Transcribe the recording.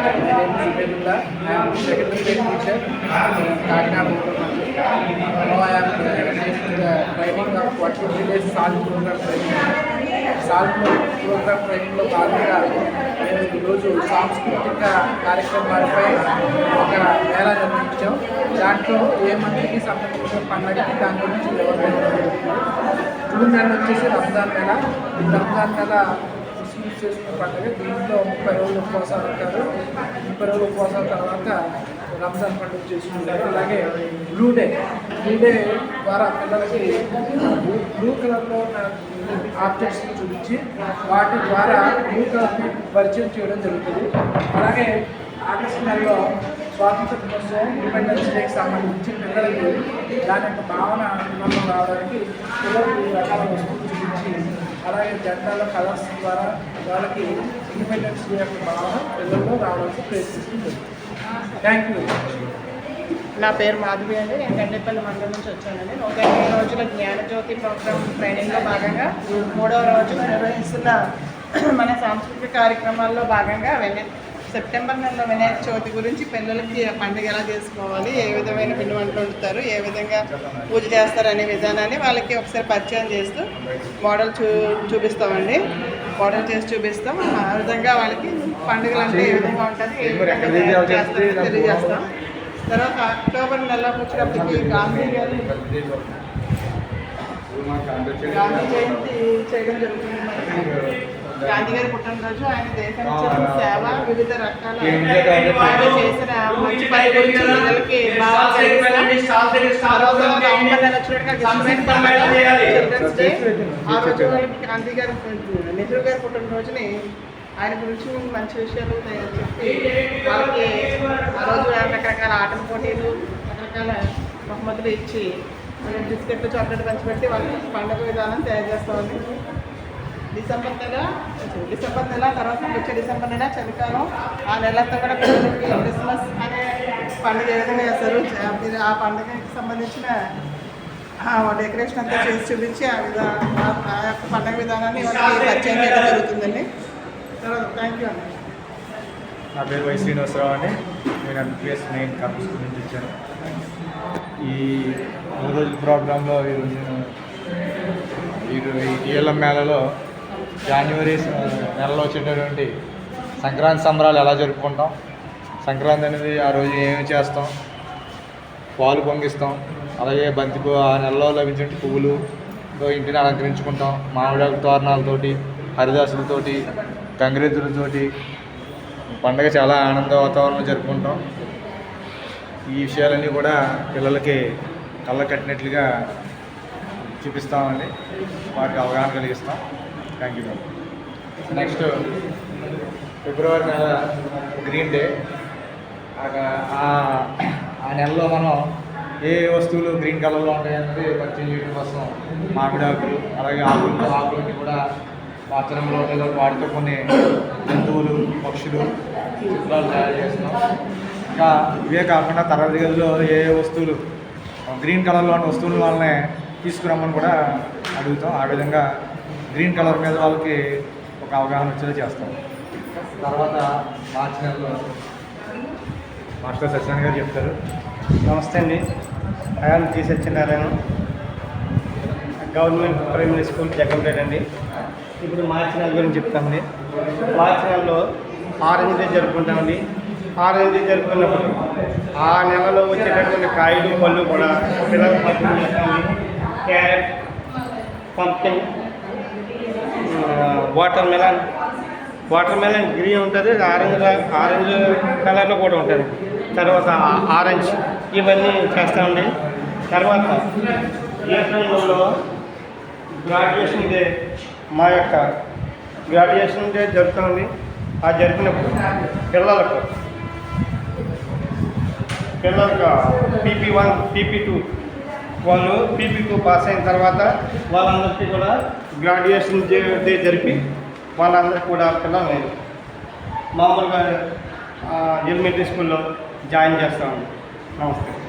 My name is Ubedullah. I am secondary grade teacher in Kakinada Local Now I am taking the training of 40 days SALT program training. SALT program training లో భాగంగా మేము ఈరోజు సాంస్కృతిక కార్యక్రమాలపై ఒక మేళ నిర్వహించాం దాంట్లో ఏ మందికి సంబంధించిన పండుగకి దాని గురించి వివరణ జూన్ నెల వచ్చేసి రంజాన్ నెల ఈ రంజాన్ నెల చేసుకున్న పండుగ. దీంట్లో ముప్పై రోజులు ఉపవాసాలు ఉంటారు. ముప్పై రోజులు ఉపవాసాల తర్వాత రంజాన్ పండుగ చేసుకుంటారు. అలాగే బ్లూ డే. బ్లూ డే ద్వారా పిల్లలకి బ్లూ బ్లూ కలర్లో ఉన్న ఆబ్జెక్ట్స్ చూపించి వాటి ద్వారా బ్లూ కలర్ని పరిచయం చేయడం జరుగుతుంది. అలాగే ఆగస్టు నెలలో స్వాతంత్ర దినోత్సవం ఇండిపెండెన్స్ డేకి సంబంధించి పిల్లలకి దాని యొక్క భావన నిర్మాణం రావడానికి పిల్లలకి రకాల వస్తువులు అలాగే జెండాల కలర్స్ ద్వారా వాళ్ళకి ఇండిపెండెన్స్ డే యొక్క భావన పిల్లల్లో రావడానికి ప్రయత్నిస్తుంది. థ్యాంక్ యూ నా పేరు మాధవి అండి. నేను గండేపల్లి మండలం నుంచి వచ్చానండి. ఒక ఎనిమిది రోజుల జ్ఞానజ్యోతి ప్రోగ్రామ్ ట్రైనింగ్లో భాగంగా మూడవ రోజు నిర్వహిస్తున్న మన సాంస్కృతిక కార్యక్రమాల్లో భాగంగా వెన్న సెప్టెంబర్ నెలలో వినాయక చవితి గురించి పిల్లలకి పండుగ ఎలా చేసుకోవాలి ఏ విధమైన పిండి వంటలు వండుతారు ఏ విధంగా పూజ చేస్తారు అనే విధానాన్ని వాళ్ళకి ఒకసారి పరిచయం చేస్తూ మోడల్ చూ చూపిస్తామండి. మోడల్ చేసి చూపిస్తాం. ఆ విధంగా వాళ్ళకి పండుగలు అంటే ఏ విధంగా ఉంటుంది తెలియజేస్తాం. తర్వాత అక్టోబర్ నెల వచ్చేటప్పటికి గాంధీ గారి గాంధీ జయంతి చేయడం జరుగుతుంది. గాంధీ గారి పుట్టినరోజు ఆయన దేశానికి సేవ వివిధ రకాల చేసిన మంచి పని గురించి డే. ఆ రోజు గాంధీ గారి నెహ్రూ గారి పుట్టినరోజుని ఆయన గురించి మంచి విషయాలు తయారు చెప్పి వాళ్ళకి ఆ రోజు రకరకాల ఆటల పోటీలు రకరకాల బహుమతులు ఇచ్చి బిస్కెట్లు చాక్లెట్ పంచిపెట్టి వాళ్ళకి పండుగ విధానం తయారు చేస్తామండి డిసెంబర్ నెల డిసెంబర్ నెల తర్వాత వచ్చే డిసెంబర్ నెల చలికాలం. ఆ నెలతో కూడా పిల్లలకి క్రిస్మస్ అనే పండుగ ఏ విధంగా చేస్తారు? ఆ- ఆ పండుగకి సంబంధించిన ఆ డెకరేషన్ అంతా చేసి చూపించి ఆ విధా ఆ- యొక్క పండుగ విధానాన్ని వాళ్ళకి పరిచయం చేయడం జరుగుతుందండి. తర్వాత థ్యాంక్ యూ అండి. నా పేరు వై శ్రీనివాసరావు అండి. నేను ఎంపీఎస్ నైన్ కాంపస్ స్కూల్ నుంచి వచ్చాను. ఈ రోజు ప్రోగ్రాంలో ఈరోజు నేను ఈ ఈఎల్ఎం మేళలో జనవరి uh, నెలలో వచ్చేటటువంటి సంక్రాంతి సంబరాలు ఎలా జరుపుకుంటాం? సంక్రాంతి అనేది ఆ రోజు ఏమి చేస్తాం? పాలు పొంగిస్తాం. అలాగే బంతి ఆ నెలలో లభించే పువ్వులు ఇంటిని అలంకరించుకుంటాం. మామిడాకు తోరణాలతోటి హరిదాసులతోటి గంగిరెద్దులతోటి పండగ చాలా ఆనంద వాతావరణం జరుపుకుంటాం. ఈ విషయాలన్నీ కూడా పిల్లలకి కళ్ళ కట్టినట్లుగా చూపిస్తామండి. వారికి అవగాహన కలిగిస్తాం. థ్యాంక్ యూ నెక్స్ట్ ఫిబ్రవరి నెల గ్రీన్ డే ఆ- నెలలో మనం ఏ వస్తువులు గ్రీన్ కలర్లో ఉంటాయన్నది పరిచయం చేయడం కోసం మామిడి ఆకులు అలాగే ఆకులు ఆకులని కూడా పాత్రంలో లేదా వాటితో కొన్ని జంతువులు పక్షులు చిత్రాలు తయారు చేస్తున్నాం. ఇంకా ఇవే కాకుండా తరగతి గదిలో ఏ ఏ వస్తువులు గ్రీన్ కలర్లో ఉన్న వస్తువులు వాళ్ళనే తీసుకురమ్మని కూడా అడుగుతాం. ఆ విధంగా గ్రీన్ కలర్ మీద వాళ్ళకి ఒక అవగాహన వచ్చేలా చేస్తాం. తర్వాత మార్చి నెలలో మాస్టర్ సత్యనారాయణ గారు చెప్తారు. నమస్తే అండి. I'm G Satyanarayana government primary school Jagampeta అండి. ఇప్పుడు మార్చి నెల గురించి చెప్తామండి. మార్చి నెలలో ఆరెంజ్ డే జరుపుకుంటామండి. ఆరెంజ్ డే జరుపుకున్నప్పుడు ఆ నెలలో వచ్చేటటువంటి కాయలు పళ్ళు కూడా పిల్లలకు పంపిణీ చేస్తామండి carrot pumpkin watermelon watermelon green ఉంటుంది ఆరెంజ్ ఆరెంజ్ కలర్లో కూడా ఉంటుంది. తర్వాత ఆరెంజ్ ఇవన్నీ చేస్తామండి తర్వాత ఏప్రిల్లో గ్రాడ్యుయేషన్ డే మా యొక్క గ్రాడ్యుయేషన్ డే జరుగుతుంది ఆ జరిపినప్పుడు పిల్లలకు పిల్లలకు పీపీ వన్ పీపీ టూ వాళ్ళు పీపీ టూ పాస్ అయిన తర్వాత వాళ్ళందరికీ కూడా గ్రాడ్యుయేషన్ డే జరిపి వాళ్ళందరికీ కూడా పిల్లల్ని మామూలుగా ఎలిమెంటరీ స్కూల్లో జాయిన్ చేస్తామండి నమస్తే.